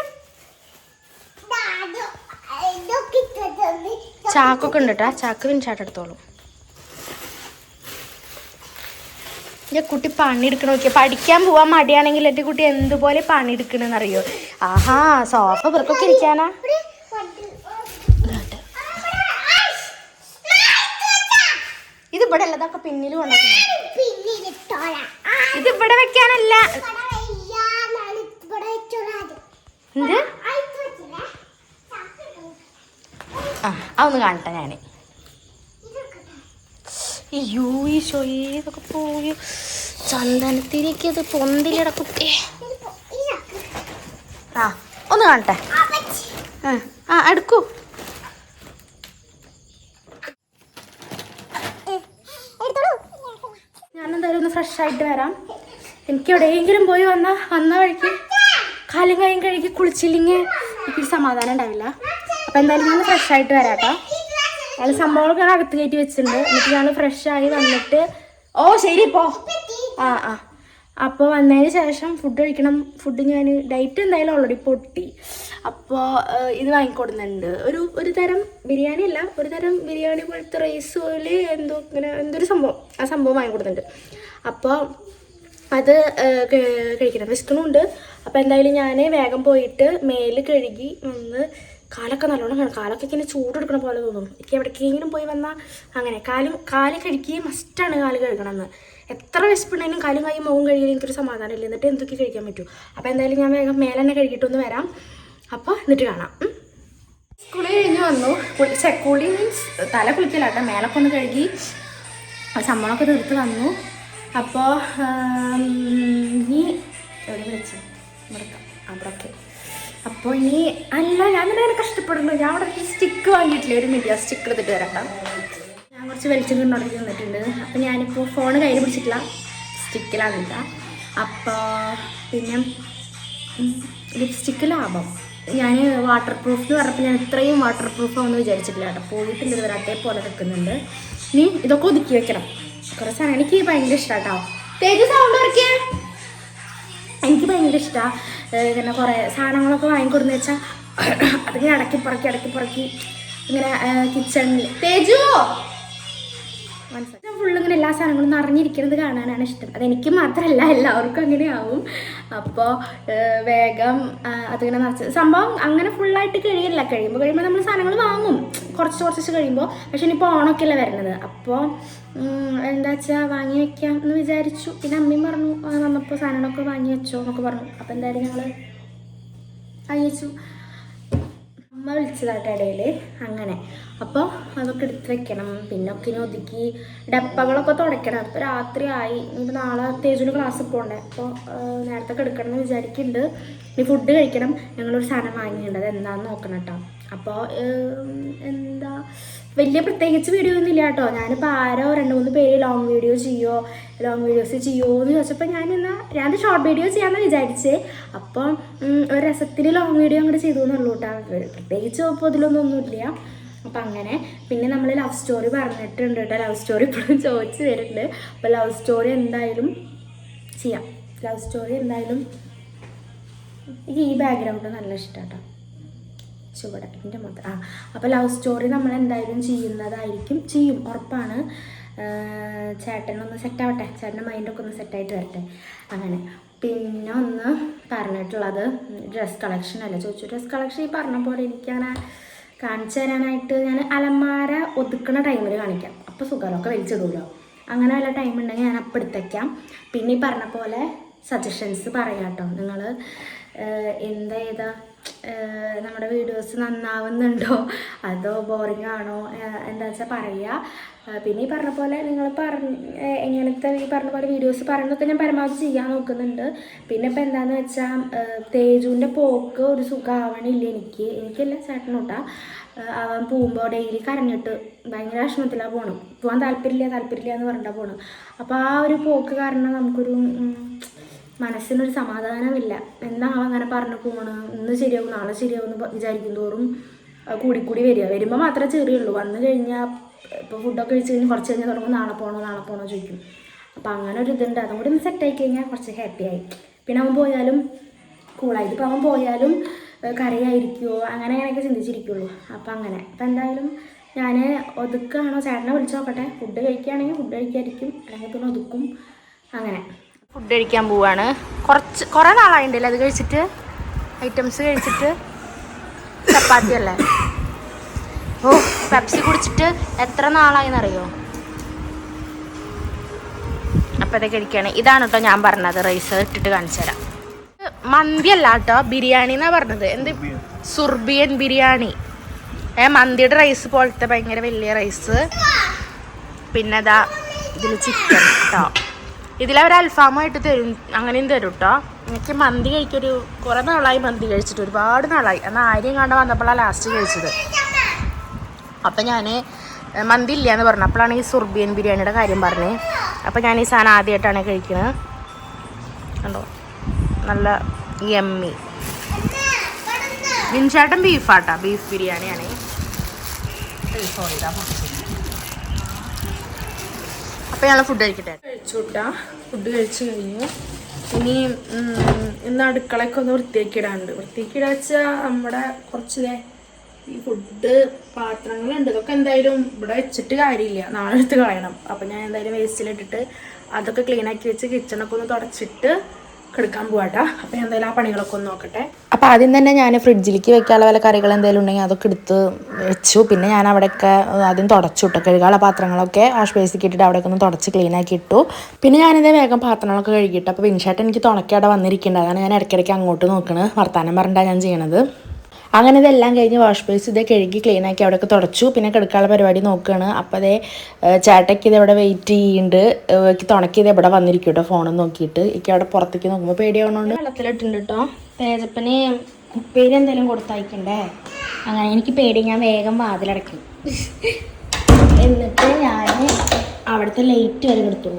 [SPEAKER 5] ചാക്കൊക്കെ ഉണ്ട് കേട്ടാ ചാക്ക് പിന്നെ ചാട്ടെടുത്തോളൂ എന്റെ കുട്ടി പണിയെടുക്കണ നോക്കിയാ. പഠിക്കാൻ പോവാൻ മടിയാണെങ്കിൽ എന്റെ കുട്ടി എന്തുപോലെ പണിയെടുക്കണെന്ന് അറിയോ ആഹാ സോഫ വെറുക്കൊക്കെ ഇരിക്കാനാ? ഇത് ഇവിടെ അല്ലതൊക്കെ പിന്നിലും ഉണ്ടാക്കണം ഇത് ഇവിടെ വെക്കാനല്ല എന്ത് ആ അതൊന്ന് കാണട്ടെ ഞാൻ അയ്യോ ഈ ഇതൊക്കെ പോയി. അത് പൊന്തിലിട കുട്ടി. ആ ഒന്ന് കാണട്ടെ. ആ, ആ എടുക്കൂ.
[SPEAKER 1] ഞാനെന്തായാലും ഒന്ന് ഫ്രഷ് ആയിട്ട് വരാം. എനിക്ക് എവിടെയെങ്കിലും പോയി വന്ന വന്ന വഴിക്ക് കാലും കൈയും കഴുകി കുളിച്ചില്ലെങ്കിൽ എനിക്കൊരു സമാധാനം ഉണ്ടാവില്ല. അപ്പം എന്തായാലും ഞാൻ ഫ്രഷ് ആയിട്ട് വരാം കേട്ടോ ഞങ്ങൾ സംഭവമൊക്കെ അകത്ത് കയറ്റി വെച്ചിട്ടുണ്ട്. എന്നിട്ട് ഞങ്ങൾ ഫ്രഷ് ആയി വന്നിട്ട് ഓ ശരി പോ. ആ ആ. അപ്പോൾ വന്നതിന് ശേഷം ഫുഡ് കഴിക്കണം. ഫുഡ് ഞാൻ ഡയറ്റ് എന്തായാലും ഓൾറെഡി പൊട്ടി. അപ്പോൾ ഇത് വാങ്ങിക്കൊടുക്കുന്നുണ്ട് ഒരു ഒരു തരം ബിരിയാണി അല്ല ഒരു തരം ബിരിയാണി പോലത്തെ റൈസ് പോലെ എന്തോ ഇങ്ങനെ എന്തൊരു സംഭവം. ആ സംഭവം വാങ്ങിക്കൊടുക്കുന്നുണ്ട് അപ്പോൾ അത് കഴിക്കണം. വിസ്കണുണ്ട് അപ്പോൾ എന്തായാലും ഞാൻ വേഗം പോയിട്ട് മേൽ കഴുകി വന്ന് കാലൊക്കെ നല്ലോണം വേണം കാലൊക്കെ ഇങ്ങനെ ചൂടെടുക്കണ പോലെ തോന്നും. എനിക്ക് എവിടേക്കെങ്കിലും പോയി വന്നാൽ അങ്ങനെ. കാലും കാൽ കഴിക്കുകയും മസ്റ്റാണ് കാൽ കഴുകണമെന്ന് എത്ര വിശപ്പുണ്ടെങ്കിലും കാലും കൈയും മുഖം കഴുകിയാൽ എനിക്കൊരു സമാധാനം ഇല്ല എന്നിട്ട് എന്തൊക്കെ കഴിക്കാൻ പറ്റൂ? അപ്പോൾ എന്തായാലും ഞാൻ വേഗം മേലെന്നെ കഴുകിയിട്ടൊന്ന് വരാം. അപ്പോൾ എന്നിട്ട് കാണാം. സ്കൂളിൽ കുളി കഴിഞ്ഞ് വന്നു. കുളിച്ച കുളി മീൻസ് തല കുളിക്കലാട്ടെ. മേലൊക്കെ ഒന്ന് കഴുകി. ശമ്പളമൊക്കെ തീർത്ത് വന്നു. അപ്പോൾ നീ എവിടെ വിളിച്ചു ഇവിടുത്തെ അവിടൊക്കെ. അപ്പോൾ ഇനി അല്ല ഞാൻ അങ്ങനെ കഷ്ടപ്പെടുന്നു. ഞാൻ അവിടെ സ്റ്റിക്ക് വാങ്ങിയിട്ടില്ല ഒരു മീഡിയ സ്റ്റിക്ക് എടുത്തിട്ട് വരാം ഞാൻ കുറച്ച് വെളിച്ചം കൊണ്ടുടക്കി വന്നിട്ടുണ്ട് അപ്പോൾ ഞാനിപ്പോൾ ഫോൺ കയ്യിൽ പിടിച്ചിട്ടില്ല. സ്റ്റിക്കിലാണ് ഇല്ല അപ്പോൾ പിന്നെ ലിപ്സ്റ്റിക്ക് ലാഭം. ഞാൻ വാട്ടർ പ്രൂഫ് എന്ന് പറഞ്ഞപ്പോൾ ഞാൻ ഇത്രയും വാട്ടർ പ്രൂഫ് ആവുമെന്ന് വിചാരിച്ചിട്ടില്ല കേട്ടോ. പോയിട്ടുണ്ട് ഇതുവരെ അതേപോലെ നിൽക്കുന്നുണ്ട് ഇനി ഇതൊക്കെ ഒതുക്കി വെക്കണം. കുറേ സാധനം എനിക്ക് ഭയങ്കര ഇഷ്ടമാണ് കേട്ടോ തേജ് സൗണ്ട് എനിക്ക് ഭയങ്കര ഇഷ്ടമാണ് ഇങ്ങനെ കുറേ സാധനങ്ങളൊക്കെ വാങ്ങിക്കൊടുന്ന് വെച്ചാൽ അതിങ്ങനെ അടക്കി പുറക്കി അടക്കി പുറക്കി ഇങ്ങനെ കിച്ചണിൽ തേജു! മനസ്സിലായി ഫുള്ള് ഇങ്ങനെ എല്ലാ സാധനങ്ങളും നിറഞ്ഞിരിക്കുന്നത് കാണാനാണ് ഇഷ്ടം. അതെനിക്ക് മാത്രമല്ല എല്ലാവർക്കും അങ്ങനെയാവും. അപ്പോൾ വേഗം അതിങ്ങനെ നിറച്ച്. സംഭവം അങ്ങനെ ഫുള്ളായിട്ട് കഴിയില്ല കഴിയുമ്പോൾ കഴിയുമ്പോൾ നമ്മൾ സാധനങ്ങൾ വാങ്ങും. കുറച്ച് കുറച്ച് കഴിയുമ്പോൾ പക്ഷെ ഇനിയിപ്പോൾ ഓണമൊക്കെയല്ലേ വരുന്നത് അപ്പോൾ എന്താ വെച്ചാൽ വാങ്ങി വെക്കാം എന്ന് വിചാരിച്ചു. പിന്നെ അമ്മയും പറഞ്ഞു വന്നപ്പോൾ സാധനങ്ങളൊക്കെ വാങ്ങി വെച്ചോ എന്നൊക്കെ പറഞ്ഞു. അപ്പോൾ എന്തായാലും ഞങ്ങൾ വാങ്ങി വെച്ചു അമ്മ വിളിച്ചതാട്ടെ ഇടയിൽ അങ്ങനെ. അപ്പോൾ അതൊക്കെ എടുത്ത് വെക്കണം. പിന്നെ ഒക്കെ ഇനി ഒതുക്കി ഡപ്പകളൊക്കെ തുടയ്ക്കണം. അപ്പോൾ രാത്രി ആയി. ഇനിയിപ്പോൾ നാളെ തേജുവിന് ക്ലാസ് പോകണ്ടേ അപ്പോൾ നേരത്തെ എടുക്കണം എന്ന് വിചാരിക്കുന്നുണ്ട് ഇനി ഫുഡ് കഴിക്കണം. ഞങ്ങളൊരു സാധനം വാങ്ങിയിട്ടുണ്ട്. അത് എന്താണെന്ന് നോക്കണം കേട്ടോ അപ്പോൾ എന്താ വലിയ പ്രത്യേകിച്ച് വീഡിയോ ഒന്നും ഇല്ല കേട്ടോ ഞാനിപ്പോൾ ആരോ രണ്ട് മൂന്ന് പേര് ലോങ് വീഡിയോ ചെയ്യോ ലോങ് വീഡിയോസ് ചെയ്യുമോ എന്ന് ചോദിച്ചപ്പോൾ ഞാൻ എന്നാൽ ഞാൻ ഷോർട്ട് വീഡിയോ ചെയ്യാമെന്ന് വിചാരിച്ചേ. അപ്പം ഒരു രസത്തിൽ ലോങ് വീഡിയോ അങ്ങോട്ട് ചെയ്തു എന്നുള്ളൂ കേട്ടോ പ്രത്യേകിച്ച് ഇപ്പോൾ ഇതിലൊന്നും ഒന്നുമില്ല. അപ്പം അങ്ങനെ പിന്നെ നമ്മൾ ലവ് സ്റ്റോറി പറഞ്ഞിട്ടുണ്ട് കേട്ടോ ലവ് സ്റ്റോറി ഇപ്പോഴും ചോദിച്ച് വരുന്നുണ്ട്. അപ്പോൾ ലവ് സ്റ്റോറി എന്തായാലും ചെയ്യാം. ലവ് സ്റ്റോറി എന്തായാലും എനിക്ക് ഈ ബാക്ക്ഗ്രൗണ്ട് നല്ല ഇഷ്ടമാണ് കേട്ടോ ചുവടെ മുദ്ര ആ അപ്പോൾ ലവ് സ്റ്റോറി നമ്മൾ എന്തായാലും ചെയ്യുന്നതായിരിക്കും. ചെയ്യും ഉറപ്പാണ്. ചേട്ടനൊന്ന് സെറ്റാവട്ടെ ചേട്ടന്റെ മൈൻഡൊക്കെ ഒന്ന് സെറ്റായിട്ട് വരട്ടെ? അങ്ങനെ. പിന്നെ ഒന്ന് പറഞ്ഞിട്ടുള്ളത് ഡ്രസ് കളക്ഷൻ അല്ല? ചോദിച്ചു ഡ്രസ് കളക്ഷൻ ഈ പറഞ്ഞ പോലെ എനിക്കങ്ങനെ കാണിച്ചു തരാനായിട്ട് ഞാൻ അലമാര ഒതുക്കണ ടൈമിൽ കാണിക്കാം. അപ്പോൾ സുഖമൊക്കെ വലിച്ചിടുമല്ലോ അങ്ങനെ വല്ല ടൈം ഉണ്ടെങ്കിൽ ഞാൻ അപ്പം എടുത്തേക്കാം പിന്നെ ഈ പറഞ്ഞ പോലെ സജഷൻസ് പറയാം കേട്ടോ നിങ്ങൾ എന്താ ഏഹ് നമ്മുടെ വീഡിയോസ് നന്നാവുന്നുണ്ടോ? അതോ ബോറിംഗ് ആണോ? എന്താ വെച്ചാൽ പറയുക പിന്നെ ഈ പറഞ്ഞ പോലെ നിങ്ങൾ പറഞ്ഞ എങ്ങനത്തെ ഈ പറഞ്ഞ പോലെ വീഡിയോസ് പറയുന്നതൊക്കെ ഞാൻ പരമാവധി ചെയ്യാൻ നോക്കുന്നുണ്ട്. പിന്നെ ഇപ്പം എന്താണെന്ന് വെച്ചാൽ തേജുവിന്റെ പോക്ക് ഒരു സുഖമാവണില്ല എനിക്ക്. എനിക്കല്ല ചേട്ടനോട്ടാ. അവൻ പോകുമ്പോൾ ഡെയിലി കരഞ്ഞിട്ട് ഭയങ്കര വിഷമത്തിലാണ് പോകണം പോകാൻ താല്പര്യമില്ല താല്പര്യമില്ല എന്ന് പറഞ്ഞിട്ടാണ് പോകണം അപ്പോൾ ആ ഒരു പോക്ക് കാരണം നമുക്കൊരു മനസ്സിനൊരു സമാധാനമില്ല. എന്നാ അങ്ങനെ പറഞ്ഞു പോണ് ഇന്ന് ശരിയാവും നാളെ ശരിയാവും എന്ന് വിചാരിക്കും തോറും കൂടിക്കൂടി വരിക. വരുമ്പോൾ മാത്രമേ ചെറിയുള്ളൂ. വന്നു കഴിഞ്ഞാൽ ഇപ്പോൾ ഫുഡൊക്കെ കഴിച്ച് കഴിഞ്ഞ് കുറച്ച് കഴിഞ്ഞാൽ തുടങ്ങും. നാളെ പോകണോ നാളെ പോകണോ ചോദിക്കും. അപ്പോൾ അങ്ങനെ ഒരു ഇതുണ്ട്. അതും കൂടി ഒന്ന് സെറ്റായി കഴിഞ്ഞാൽ കുറച്ച് ഹാപ്പിയായി പിന്നെ അവൻ പോയാലും കൂളായിട്ട് ഇപ്പോൾ അവൻ പോയാലും കരയായിരിക്കുമോ അങ്ങനെ അങ്ങനെയൊക്കെ ചിന്തിച്ചിരിക്കുള്ളൂ. അപ്പം അങ്ങനെ. അപ്പം എന്തായാലും ഞാൻ ഒതുക്കുകയാണോ ചേട്ടനെ വിളിച്ചു നോക്കട്ടെ. ഫുഡ് കഴിക്കുകയാണെങ്കിൽ ഫുഡ് കഴിക്കായിരിക്കും അല്ലെങ്കിൽ പിന്നെ ഒതുക്കും. അങ്ങനെ.
[SPEAKER 5] ഫുഡ് കഴിക്കാൻ പോവാണ്. കുറച്ച് കുറേ നാളായിണ്ടല്ലേ അത് കഴിച്ചിട്ട്? ഐറ്റംസ് കഴിച്ചിട്ട്? ചപ്പാത്തി അല്ലേ? ഓ പെപ്സി കുടിച്ചിട്ട് എത്ര നാളായെന്നറിയോ? അപ്പോഴത്തേക്ക് കഴിക്കുകയാണ് ഇതാണ് കേട്ടോ ഞാൻ പറഞ്ഞത്. റൈസ് ഇട്ടിട്ട് കാണിച്ചു തരാം. മന്തി അല്ല കേട്ടോ ബിരിയാണി എന്നാ പറഞ്ഞത്. എന്ത്? സുർബിയൻ ബിരിയാണി. ഏ മന്തിയുടെ റൈസ് പോലത്തെ ഭയങ്കര വലിയ റൈസ് പിന്നെ അതാ ഇതിൽ ചിക്കൻ കേട്ടോ ഇതിലവർ അൽഫാമായിട്ട് തരും. അങ്ങനെയും തരും കേട്ടോ എനിക്ക് മന്തി കഴിക്കൊരു കുറേ നാളായി മന്തി കഴിച്ചിട്ട്. ഒരുപാട് നാളായി. എന്നാൽ ആര്യം കണ്ട വന്നപ്പോഴാണ് ലാസ്റ്റ് കഴിച്ചത്. അപ്പം ഞാൻ മന്തി ഇല്ല എന്ന് പറഞ്ഞു. അപ്പോഴാണ് ഈ സുർബിയൻ ബിരിയാണിയുടെ കാര്യം പറഞ്ഞത് അപ്പം ഞാൻ ഈ സാധനം ആദ്യമായിട്ടാണ് കഴിക്കുന്നത് കണ്ടോ? നല്ല എമ്മി മിൻചാട്ടൻ ബീഫാട്ടാ ബീഫ് ബിരിയാണിയാണ്. സോറി അപ്പം ഞങ്ങൾ ഫുഡ് കഴിക്കട്ടെ.
[SPEAKER 1] കഴിച്ചുട്ടാ. ഫുഡ് കഴിച്ചു കഴിഞ്ഞു. ഇനി ഇന്ന് അടുക്കളയൊക്കെ ഒന്ന് വൃത്തിയാക്കി ഇടാനുണ്ട് വൃത്തിയാക്കി ഇടാ വെച്ചാൽ നമ്മുടെ കുറച്ച് ഈ ഫുഡ് പാത്രങ്ങളുണ്ട്. ഇതൊക്കെ എന്തായാലും ഇവിടെ വെച്ചിട്ട് കാര്യമില്ല. നാളെ എടുത്ത് കളയണം. അപ്പം ഞാൻ എന്തായാലും വേസ്റ്റിലിട്ടിട്ട് അതൊക്കെ ക്ലീൻ ആക്കി വെച്ച് കിച്ചണൊക്കെ ഒന്ന് തുടച്ചിട്ട് കിടക്കാൻ പോവാട്ടാ. അപ്പൊ ഞാൻ എന്തായാലും ആ പണികളൊക്കെ ഒന്ന് നോക്കട്ടെ.
[SPEAKER 3] അപ്പോൾ ആദ്യം തന്നെ ഞാൻ ഫ്രിഡ്ജിലേക്ക് വെക്കാനുള്ള വല്ല കറികൾ എന്തെങ്കിലും ഉണ്ടെങ്കിൽ അതൊക്കെ എടുത്ത് വെച്ചു. പിന്നെ ഞാൻ അവിടെയൊക്കെ ആദ്യം തുടച്ചു ഇട്ടു കഴുകാനുള്ള പാത്രങ്ങളൊക്കെ വാഷ് ബേസിക്ക് ഇട്ടിട്ട് അവിടെയൊക്കെ ഒന്ന് തുടച്ച് ക്ലീൻ ആക്കി ഇട്ടു. പിന്നെ ഞാനിതേ വേഗം പാത്രങ്ങളൊക്കെ കഴുകിയിട്ട് അപ്പോൾ വിൻഷാട്ട് എനിക്ക് തുണക്കി അവിടെ വന്നിരിക്കുന്നുണ്ട്. അതാണ് ഞാൻ ഇടയ്ക്കിടയ്ക്ക് അങ്ങോട്ട് നോക്കണത് വർത്താനം പറഞ്ഞിട്ടാണ് ഞാൻ ചെയ്യണത്. അങ്ങനെ ഇതെല്ലാം കഴിഞ്ഞ് വാഷ് ബേസ് ഇതേ കഴുകി ക്ലീൻ ആക്കി അവിടെയൊക്കെ തുടച്ചു. പിന്നെ കിടക്കാനുള്ള പരിപാടി നോക്കുകയാണ് അപ്പോൾ അതേ ചേട്ടയ്ക്ക് ഇത് ഇവിടെ വെയിറ്റ് ചെയ്യുന്നുണ്ട് എനിക്ക് തുണക്കി ഇത് ഇവിടെ വന്നിരിക്കും കേട്ടോ ഫോണും നോക്കിയിട്ട്. എനിക്ക് അവിടെ പുറത്തേക്ക് നോക്കുമ്പോൾ പേടിയാവണോണ്ട്.
[SPEAKER 1] വെള്ളത്തിലിട്ടുണ്ട് കേട്ടോ. തേജപ്പന് ഉപ്പേരി എന്തെങ്കിലും കൊടുത്തയക്കണ്ടേ? അങ്ങനെ എനിക്ക് പേടി. ഞാൻ വേഗം വാതിലടക്കി എന്നിട്ട് ഞാൻ അവിടുത്തെ ലൈറ്റ് വരെ എടുത്തു.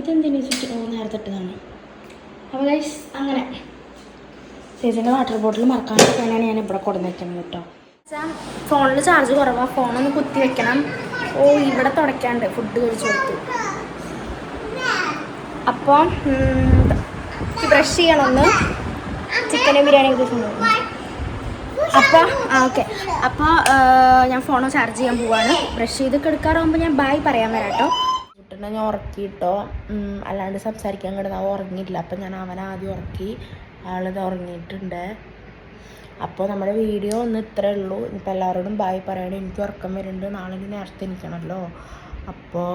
[SPEAKER 1] ഇതെന്തിനു നേരത്തെ ഇട്ടതാണ്. അപ്പോൾ അങ്ങനെ. ചേച്ചിന്റെ വാട്ടർ ബോട്ടിൽ മറക്കാണ്ടിരിക്കാനാണ് ഞാൻ ഇവിടെ കൊടുന്നേക്കുന്നത് കേട്ടോ. ഫോണിൽ ചാർജ് കുറവാണ് ഫോണൊന്ന് കുത്തി വെക്കണം. ഓ ഇവിടെ തുടയ്ക്കാണ്ട് ഫുഡ് കഴിച്ചു കൊടുത്തു. അപ്പോൾ ബ്രഷ് ചെയ്യണമെന്ന് ചിക്കനും ബിരിയാണി അപ്പോൾ ആ ഓക്കെ അപ്പോൾ ഞാൻ ഫോൺ ചാർജ് ചെയ്യാൻ പോവാണ്. ബ്രഷ് ചെയ്ത് കിടക്കാറാകുമ്പോൾ ഞാൻ ബായ് പറയാൻ വരാം കേട്ടോ.
[SPEAKER 3] കുട്ടനെ ഞാൻ ഉറക്കിയിട്ടോ അല്ലാണ്ട് സംസാരിക്കാൻ കിടന്ന് അവൻ ഉറങ്ങിയില്ല അപ്പം ഞാൻ അവനെ ആദ്യം ഉറക്കി ആളിത് ഉറങ്ങിയിട്ടുണ്ട്. അപ്പോൾ നമ്മുടെ വീഡിയോ ഒന്ന് ഇത്രേ ഉള്ളൂ. ഇപ്പം എല്ലാവരോടും ബായ് പറയണം. എനിക്ക് ഉറക്കം വരുന്നുണ്ട്. നാളെ നേരത്തെ എനിക്കണമല്ലോ അപ്പോൾ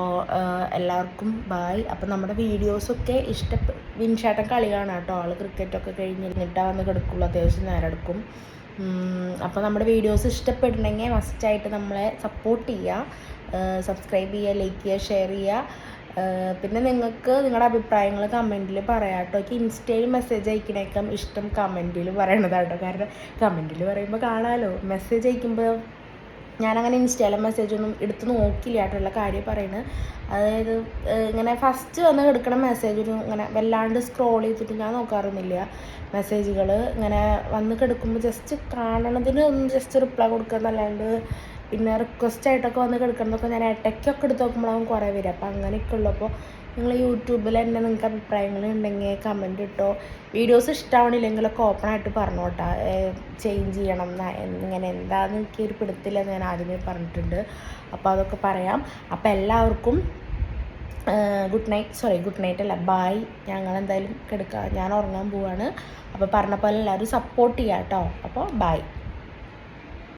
[SPEAKER 3] എല്ലാവർക്കും ബായ് അപ്പോൾ നമ്മുടെ വീഡിയോസൊക്കെ ഇഷ്ട വിൻഷാട്ടൻ കളി കാണാം കേട്ടോ ആൾ ക്രിക്കറ്റൊക്കെ കഴിഞ്ഞിരുന്നിട്ടാണ് വന്ന് കിടക്കുള്ളൂ. അത്യാവശ്യം നേരം എടുക്കും.
[SPEAKER 1] അപ്പോൾ നമ്മുടെ വീഡിയോസ് ഇഷ്ടപ്പെടണമെങ്കിൽ മസ്റ്റായിട്ട് നമ്മളെ സപ്പോർട്ട് ചെയ്യുക. സബ്സ്ക്രൈബ് ചെയ്യുക ലൈക്ക് ചെയ്യുക ഷെയർ ചെയ്യുക. പിന്നെ നിങ്ങൾക്ക് നിങ്ങളുടെ അഭിപ്രായങ്ങൾ കമന്റിൽ പറയാം കേട്ടോ. എനിക്ക് ഇൻസ്റ്റയിൽ മെസ്സേജ് അയക്കണേക്കാം ഇഷ്ടം കമന്റിൽ പറയണതാട്ടോ. കാരണം കമന്റിൽ പറയുമ്പോൾ കാണാമല്ലോ മെസ്സേജ് അയക്കുമ്പോൾ ഞാനങ്ങനെ ഇൻസ്റ്റയിലെ മെസ്സേജ് ഒന്നും എടുത്ത് നോക്കില്ല കേട്ടുള്ള കാര്യം പറയുന്നത് അതായത് ഇങ്ങനെ ഫസ്റ്റ് വന്ന് എടുക്കണ മെസ്സേജ് ഒരു ഇങ്ങനെ വല്ലാണ്ട് സ്ക്രോൾ ചെയ്തിട്ട് ഞാൻ നോക്കാറൊന്നുമില്ല. മെസ്സേജുകൾ ഇങ്ങനെ വന്ന് കിടക്കുമ്പോൾ ജസ്റ്റ് കാണണതിന് ഒന്ന് ജസ്റ്റ് റിപ്ലൈ കൊടുക്കുക എന്നല്ലാണ്ട് പിന്നെ റിക്വസ്റ്റ് ആയിട്ടൊക്കെ വന്ന് കിടക്കുന്നതൊക്കെ ഞാൻ ഇടയ്ക്കൊക്കെ എടുത്ത് നോക്കുമ്പോഴാകും കുറേ വരും അപ്പോൾ അങ്ങനെയൊക്കെ ഉള്ളപ്പോൾ നിങ്ങൾ യൂട്യൂബിൽ തന്നെ നിങ്ങൾക്ക് അഭിപ്രായങ്ങൾ ഉണ്ടെങ്കിൽ കമന്റ് ഇട്ടോ. വീഡിയോസ് ഇഷ്ടമാവണില്ലെങ്കിലൊക്കെ ഓപ്പൺ ആയിട്ട് പറഞ്ഞോട്ടാ ചേഞ്ച് ചെയ്യണം ഇങ്ങനെ എന്താണെന്ന് എനിക്ക് ഒരു പിടുത്തില്ല ഞാൻ ആദ്യമേ പറഞ്ഞിട്ടുണ്ട്. അപ്പോൾ അതൊക്കെ പറയാം. അപ്പോൾ എല്ലാവർക്കും good night sorry good night അല്ല ബായ് ഞങ്ങൾ എന്തായാലും കിടക്കുക ഞാൻ ഉറങ്ങാൻ പോവാണ്. അപ്പോൾ പറഞ്ഞ പോലെ എല്ലാവരും സപ്പോർട്ട് ചെയ്യാം കേട്ടോ. അപ്പോൾ ബായ്